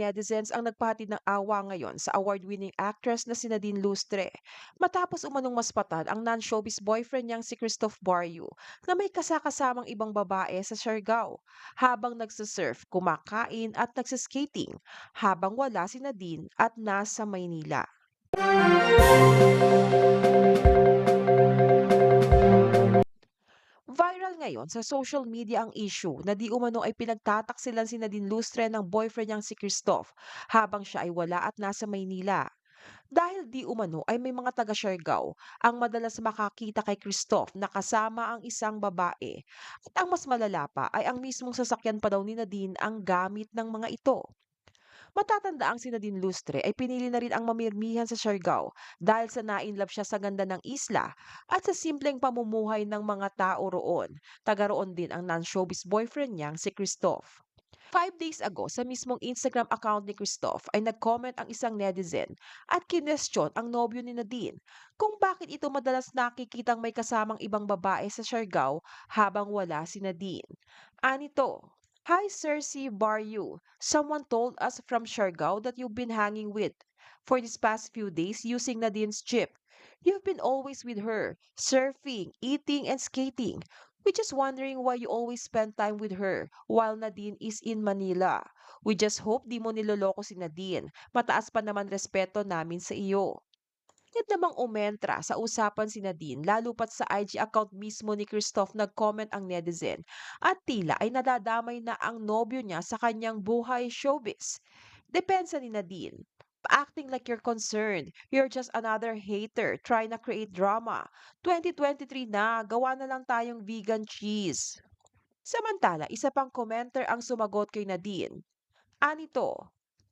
netizens ang nagpahatid ng awa ngayon sa award-winning actress na si Nadine Lustre matapos umanong maspatan ang non-showbiz boyfriend niyang si Christoph Barrio na may kasakasamang ibang babae sa Siargao habang nagsasurf, kumakain at nagsaskating habang wala si Nadine at nasa Maynila. Viral ngayon sa social media ang issue na di umano ay pinagtataksilan si Nadine Lustre ng boyfriend niyang si Christoph habang siya ay wala at nasa Maynila. Dahil di umano ay may mga taga Siargao ang madalas makakita kay Christoph na kasama ang isang babae. At ang mas malala pa ay ang mismong sasakyan pa daw ni Nadine ang gamit ng mga ito. Matatanda ang si Nadine Lustre ay pinili na rin ang mamirmihan sa Siargao dahil sa nainlove siya sa ganda ng isla at sa simpleng pamumuhay ng mga tao roon. Taga roon din ang non-showbiz boyfriend niyang si Christoph. Five days ago, sa mismong Instagram account ni Christoph ay nag-comment ang isang netizen at kinestyon ang nobyo ni Nadine kung bakit ito madalas nakikitang may kasamang ibang babae sa Siargao habang wala si Nadine. Anito, Hi Sir C. Baryu. Someone told us from Siargao that you've been hanging with for these past few days using Nadine's jeep. You've been always with her, surfing, eating, and skating. We're just wondering why you always spend time with her while Nadine is in Manila. We just hope di mo niloloko si Nadine. Mataas pa naman respeto namin sa iyo. Agad namang umentra sa usapan si Nadine lalo pat sa IG account mismo ni Christoph nag-comment ang netizen at tila ay nadadamay na ang nobyo niya sa kanyang buhay showbiz. Depensa ni Nadine. Acting like you're concerned. You're just another hater trying to create drama. 2023 na, gawa na lang tayong vegan cheese. Samantala, isa pang commenter ang sumagot kay Nadine. Anito,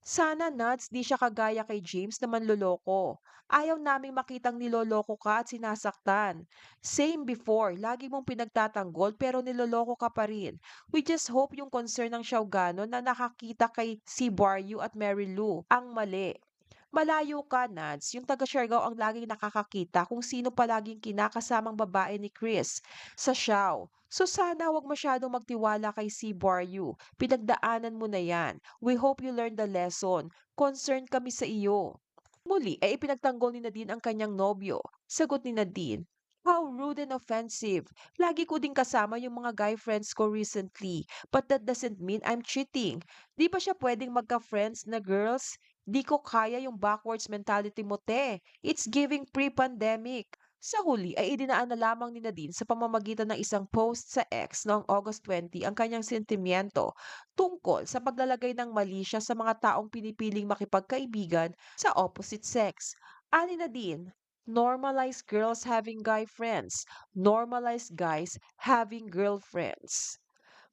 sana nuts di siya kagaya kay James na manloloko. Ayaw naming makitang niloloko ka at sinasaktan. Same before, lagi mong pinagtatanggol pero niloloko ka pa rin. We just hope yung concern ng Siaugano na nakakita kay si Baryu at Mary Lou ang mali. Malayo ka, Nads. Yung taga Siargao ang laging nakakakita kung sino palaging kinakasamang babae ni Chris sa Siao. So sana wag masyadong magtiwala kay si Baryu. Pinagdaanan mo na yan. We hope you learn the lesson. Concerned kami sa iyo. Muli ay ipinagtanggol ni Nadine ang kanyang nobyo. Sagot ni Nadine, How rude and offensive. Lagi ko din kasama yung mga guy friends ko recently. But that doesn't mean I'm cheating. Di ba siya pwedeng magka-friends na girls? Di ko kaya yung backwards mentality mo, te. It's giving pre-pandemic. Sa huli ay idinaan na lamang ni Nadine sa pamamagitan ng isang post sa X noong August 20 ang kanyang sentimiento tungkol sa paglalagay ng mali siya sa mga taong pinipiling makipagkaibigan sa opposite sex. Ani Nadine, normalize girls having guy friends, normalize guys having girlfriends.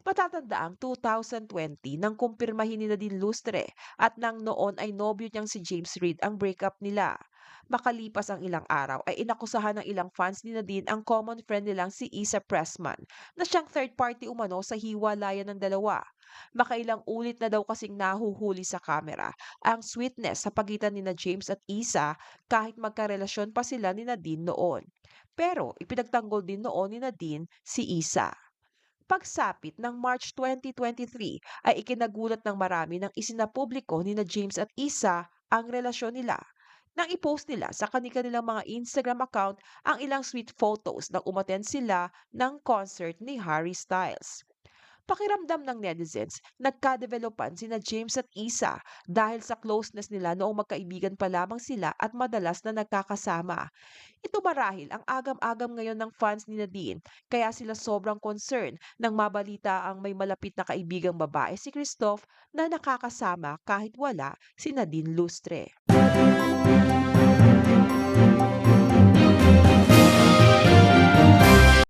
Matatandaang 2020 nang kumpirmahin ni Nadine Lustre at nang noon ay nobyo niyang si James Reid ang breakup nila. Makalipas ang ilang araw ay inakusahan ng ilang fans ni Nadine ang common friend nilang si Isa Pressman na siyang third party umano sa hiwalayan ng dalawa. Makailang ulit na daw kasing nahuhuli sa kamera ang sweetness sa pagitan ni na James at Isa kahit magkarelasyon pa sila ni Nadine noon. Pero ipinagtanggol din noon ni Nadine si Isa. Pagsapit ng March 2023 ay ikinagulat ng marami nang isinapubliko ni na James at Isa ang relasyon nila. Nang i-post nila sa kanilang mga Instagram account ang ilang sweet photos nang umattend sila ng concert ni Harry Styles. Pakiramdam ng netizens, nagka-developan sina James at Isa dahil sa closeness nila noong magkaibigan pa lamang sila at madalas na nagkakasama. Ito marahil ang agam-agam ngayon ng fans ni Nadine kaya sila sobrang concerned nang mabalita ang may malapit na kaibigang babae si Christoph na nakakasama kahit wala si Nadine Lustre.